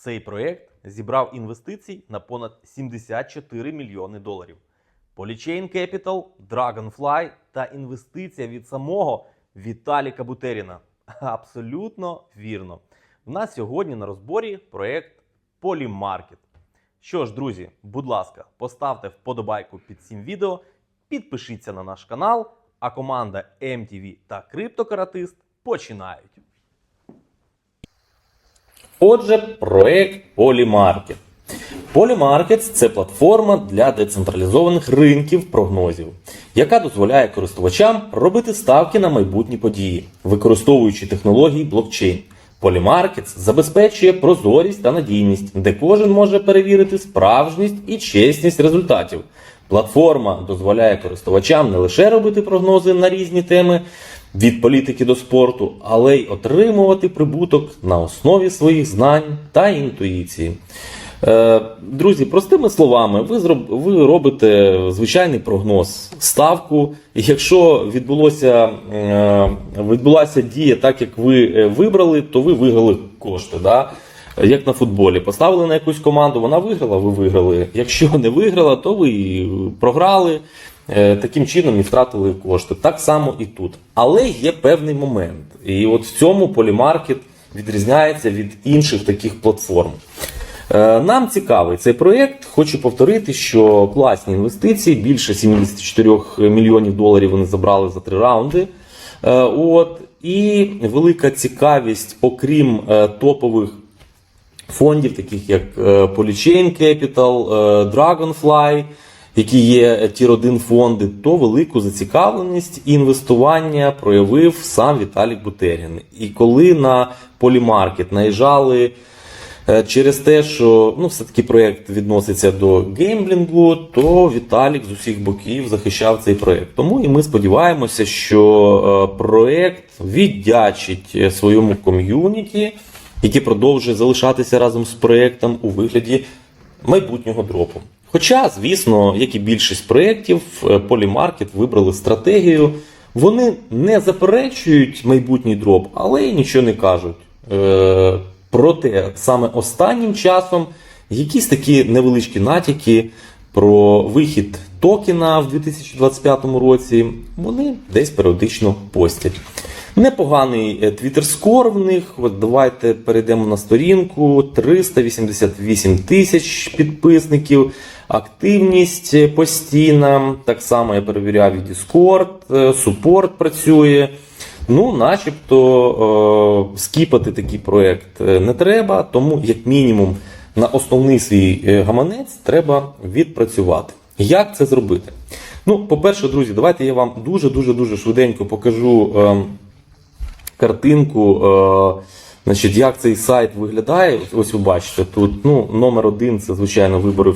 Цей проєкт зібрав інвестицій на понад 74 мільйони доларів. Polychain Capital, Dragonfly та інвестиція від самого Віталіка Бутеріна. Абсолютно вірно. У нас сьогодні на розборі проєкт Polymarket. Що ж, друзі, будь ласка, поставте вподобайку під цим відео, підпишіться на наш канал, а команда MTV та Криптокаратист починають. Отже, проект Polymarket. Polymarkets – це платформа для децентралізованих ринків прогнозів, яка дозволяє користувачам робити ставки на майбутні події, використовуючи технології блокчейн. Polymarkets забезпечує прозорість та надійність, де кожен може перевірити справжність і чесність результатів. Платформа дозволяє користувачам не лише робити прогнози на різні теми від політики до спорту, але й отримувати прибуток на основі своїх знань та інтуїції. Е, Друзі, простими словами, ви зроб, ви робите звичайний прогноз, ставку. І якщо відбулося, е, відбулася дія так, як ви е, вибрали, то ви виграли кошти. Да? Як на футболі, поставили на якусь команду, вона виграла, ви виграли. Якщо не виграла, то ви програли. Е, Таким чином і втратили кошти. Так само і тут. Але є певний момент. І от в цьому полімаркет відрізняється від інших таких платформ. Е, Нам цікавий цей проєкт. Хочу повторити, що класні інвестиції, більше 74 мільйонів доларів вони забрали за три раунди. Е, От, і велика цікавість, окрім топових фондів, таких як е, Polychain Capital, е, Dragonfly, які є тір 1 фонди, то велику зацікавленість і інвестування проявив сам Віталік Бутерін. І коли на Polymarket наїжджали е, через те, що ну, все-таки проєкт відноситься до геймблінгу, то Віталік з усіх боків захищав цей проєкт. Тому і ми сподіваємося, що е, проєкт віддячить е, своєму ком'юніті, яке продовжує залишатися разом з проєктом у вигляді майбутнього дропу. Хоча, звісно, як і більшість проєктів, е, Polymarket вибрали стратегію. Вони не заперечують майбутній дроп, але й нічого не кажуть. Е, проте саме останнім часом якісь такі невеличкі натяки про вихід токена в 2025 році вони десь періодично постять. Непоганий е, твіттер скор в них. От давайте перейдемо на сторінку. 388 тисяч підписників. Активність е, постійна. Так само я перевіряв і Discord, е, супорт працює. Ну, начебто е, скіпати такий проект е, не треба, тому, як мінімум, на основний свій е, гаманець треба відпрацювати. Як це зробити? Ну, по-перше, друзі, давайте я вам дуже-дуже дуже швиденько покажу. Е, картинку, е, значить, як цей сайт виглядає. Ось ви бачите, тут ну, номер один це, звичайно, вибори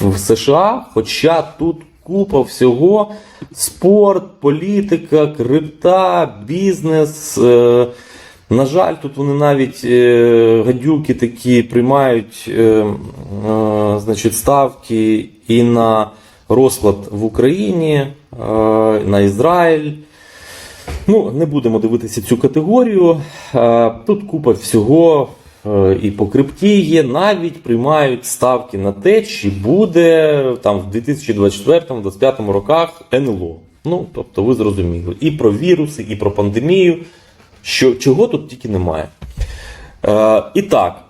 в, США. Хоча тут купа всього: спорт, політика, крипта, бізнес. Е, на жаль, тут вони навіть е, гадюки такі приймають е, е, значить, ставки і на розклад в Україні, е, на Ізраїль. Ну, не будемо дивитися цю категорію. Тут купа всього е, і по крипті є. Навіть приймають ставки на те, чи буде там в 2024-2025 роках НЛО. Ну, тобто, ви зрозуміли. І про віруси, і про пандемію. Що, чого тут тільки немає. Е, і так.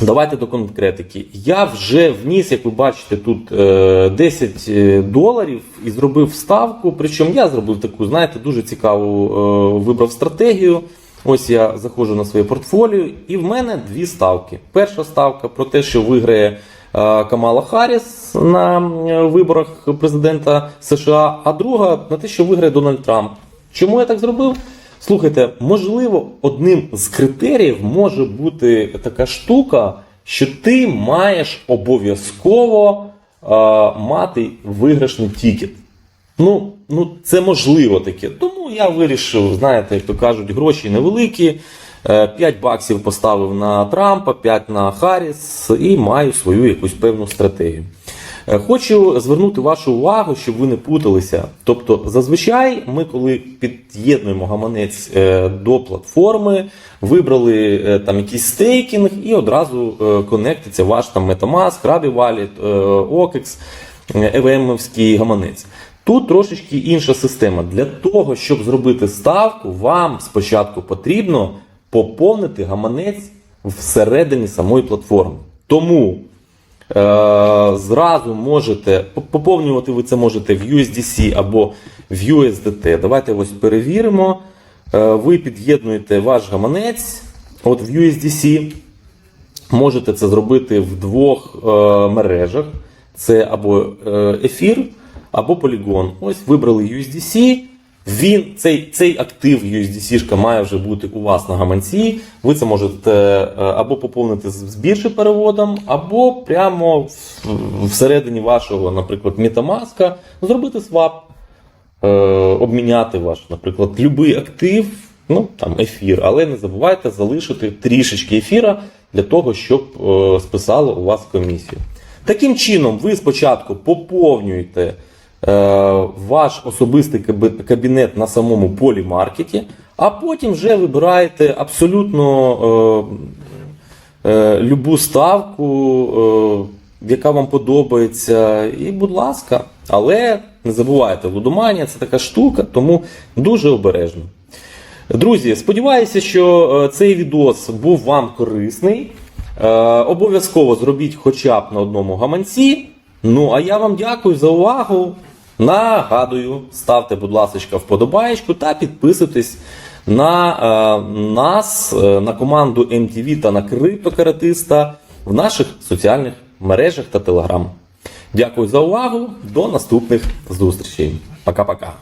Давайте до конкретики. Я вже вніс, як ви бачите, тут е, 10 е, доларів і зробив ставку. Причому я зробив таку, знаєте, дуже цікаву е, вибрав стратегію. Ось я заходжу на своє портфоліо, і в мене дві ставки. Перша ставка про те, що виграє е, Камала Харріс на е, виборах президента США, а друга на те, що виграє Дональд Трамп. Чому я так зробив? Слухайте, можливо, одним з критеріїв може бути така штука, що ти маєш обов'язково е, мати виграшний тікет. Ну, ну, це можливо таке. Тому я вирішив, знаєте, як то кажуть, гроші невеликі. Е, 5 баксів поставив на Трампа, 5 на Харріс і маю свою якусь певну стратегію. Е, Хочу звернути вашу увагу, щоб ви не путалися. Тобто, зазвичай ми, коли під'єднуємо гаманець е, до платформи, вибрали е, там якийсь стейкінг і одразу конектиться ваш там Metamask, Rabi Wallet, OKEX, EVM-овський гаманець. Тут трошечки інша система. Для того, щоб зробити ставку, вам спочатку потрібно поповнити гаманець всередині самої платформи. Тому зразу можете поповнювати ви це можете в USDC або в USDT. Давайте ось перевіримо. Е, ви під'єднуєте ваш гаманець от в USDC. Можете це зробити в двох е, мережах: це або е, ефір, або полігон. Ось вибрали USDC. Він, цей, цей актив USDC має вже бути у вас на гаманці. Ви це можете е, або поповнити з більшим переводом, або прямо всередині вашого, наприклад, Metamask зробити свап, е, обміняти ваш, наприклад, будь-який актив, ну там ефір, але не забувайте залишити трішечки ефіра для того, щоб е, списало у вас комісію. Таким чином, ви спочатку поповнюєте ваш особистий кабінет на самому полі-маркеті, а потім вже вибираєте абсолютно е, е, любу ставку, е, яка вам подобається, і будь ласка. Але не забувайте, лудоманія це така штука, тому дуже обережно. Друзі, сподіваюся, що е, цей відос був вам корисний. Е, Обов'язково зробіть хоча б на одному гаманці. Ну, а я вам дякую за увагу. Нагадую, ставте, будь ласка, вподобаєчку та підписуйтесь на е, нас, е, на команду MTV та на криптокаратиста в наших соціальних мережах та телеграм. Дякую за увагу. До наступних зустрічей. Пока-пока.